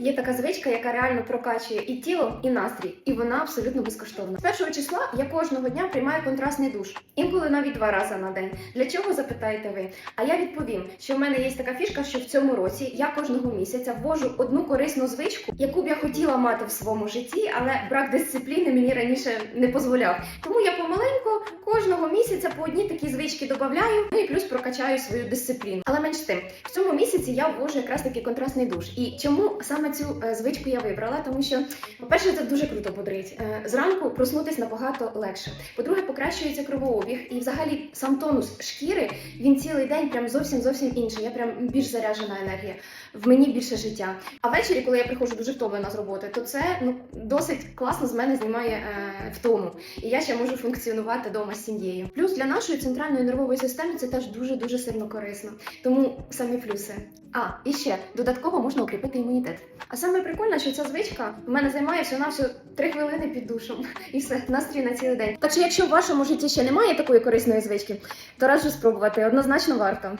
Є така звичка, яка реально прокачує і тіло, і настрій, і вона абсолютно безкоштовна. З першого числа я кожного дня приймаю контрастний душ, інколи навіть два рази на день. Для чого запитаєте ви? А я відповім, що в мене є така фішка, що в цьому році я кожного місяця ввожу одну корисну звичку, яку б я хотіла мати в своєму житті, але брак дисципліни мені раніше не дозволяв. Тому я помаленьку кожного місяця по одній такі звички додаю, ну і плюс прокачаю свою дисципліну. Але менш тим, в цьому місяці я ввожу якраз таки контрастний душ. І чому саме цю е, звичку я вибрала? Тому що, по-перше, це дуже круто бодрить. Е, Зранку проснутись набагато легше. По-друге, покращується кровообіг, і взагалі сам тонус шкіри він цілий день прям зовсім зовсім інший. Я прям більш заряджена енергія. В мені більше життя. А ввечері, коли я приходжу дуже втомлена з роботи, то це ну досить класно з мене знімає е, втому. І я ще можу функціонувати вдома з сім'єю. Плюс для нашої центральної нервової системи це теж дуже дуже сильно корисно. Тому самі плюси. А і ще додатково можна укріпити імунітет. А саме прикольне, що ця звичка в мене займає всього навсього 3 хвилини під душем, і все настрій на цілий день. Так що, якщо в вашому житті ще немає такої корисної звички, то раджу спробувати однозначно варто.